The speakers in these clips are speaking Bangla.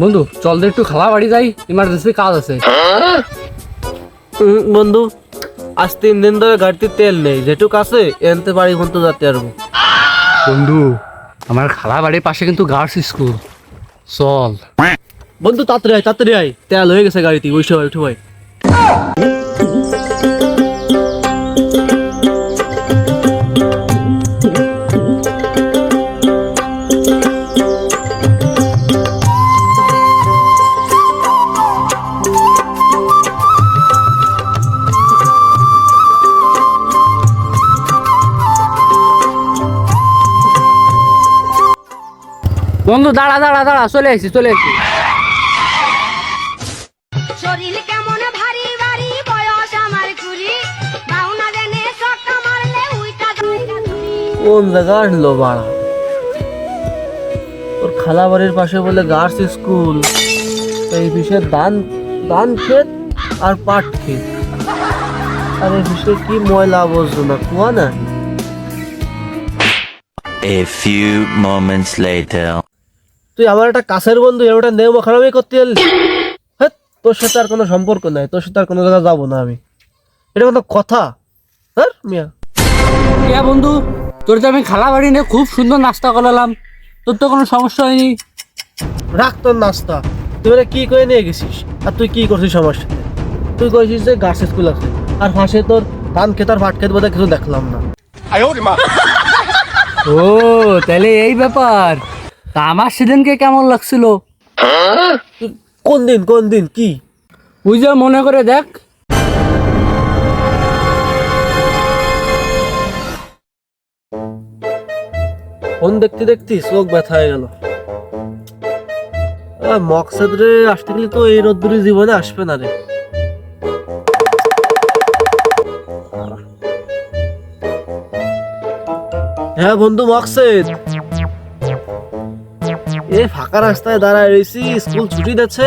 বন্ধু চল দে একটু খালা বাড়ি যাই ইমার্জেন্সি কাজ আছে। উম, বন্ধু আজ তিন দিন ধরে গাড়িতে তেল নেই যেটুক আছে এনতে বাড়ি পর্যন্ত যাতে পারব। বন্ধু আমার খালা বাড়ির পাশে কিন্তু গার্লস স্কুল চল। বন্ধু তাড়াতাড়ি আয় তাড়াতাড়ি আয়। তেল হয়ে গেছে গাড়িতে ওই সময় উঠে ভাই বন্ধু দাঁড়া দাঁড়া দাঁড়া চলে আসি চলে আসি শরীর কেমন ভারী ভারী বয়স আমার কুড়ি। বাউনা দেনে সট্টা মারলে উইটা কোন জায়গা আনলো বাড়া? ওর খালা বাড়ির পাশে বলে গার্লস স্কুল। এই বিষয়ে ক্ষেত আর পাট ক্ষেত। আর এই বিষয়ে কি ময়লা আবর্জনা কুয়া না? A few moments later. তুই আমার একটা কাছের বন্ধু এর ওটা নেমো খারাপই করতে এলি। হ্যাঁ তোর সাথে আর কোনো সম্পর্ক নাই তোর সাথে আর কোনো জায়গায় যাব না আমি। এটা কোনো কথা? হ্যাঁ মিয়া। কে বন্ধু তোর যে আমি খালা বাড়ি নিয়ে খুব সুন্দর নাস্তা করলাম তোর তো কোনো সমস্যা হয়নি? রাখ তোর নাস্তা। তুই ওরা কি করে নিয়ে গেছিস? আর তুই কি করছিস আমার সাথে? তুই কইছিস যে গাছ স্কুল আছে। আর পাশে তোর ধান খেত আর ভাট খেত বোধহয় কিছু দেখলাম না। ও তাহলে এই ব্যাপার। তা আমার সেদিনকে কেমন লাগছিল? কোন দিন কোন দিন কি? তুই যে মনে করে দেখ। ফোন দেখতে দেখতে চোখ ব্যথা হয়ে গেল। মকসেদ রে আসতে গেলে তো এই রোদ্দুরি জীবনে আসবে না রে। হ্যাঁ বন্ধু মকসেদ। এই ফাঁকা রাস্তায় দাঁড়ায় রয়েছি স্কুল ছুটি দিচ্ছে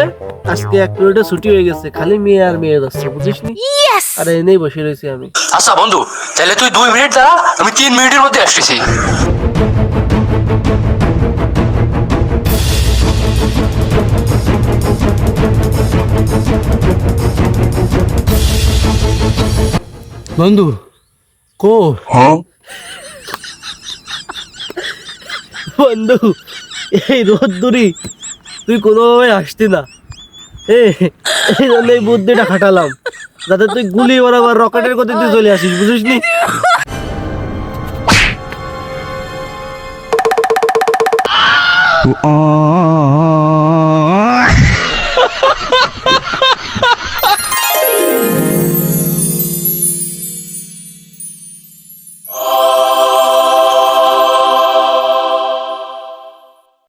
আজকে এক পিরিয়ডে ছুটি হয়ে গেছে খালি মেয়ে আর মেয়ে যাচ্ছে বুঝিস নি? আরে এনেই বসে রয়েছি আমি। আচ্ছা বন্ধু তাহলে তুই দুই মিনিট দাঁড়া আমি তিন মিনিটের মধ্যে আসতেছি। বন্ধু কো? হ্যাঁ? বন্ধু এই রোদ্দুরি তুই কোনোভাবে আসতি না এই জন্য এই বুদ্ধিটা খাটালাম, যাতে তুই গুলি বরাবর রকেটের গতিতে চলে আসিস, বুঝিস নি Oh.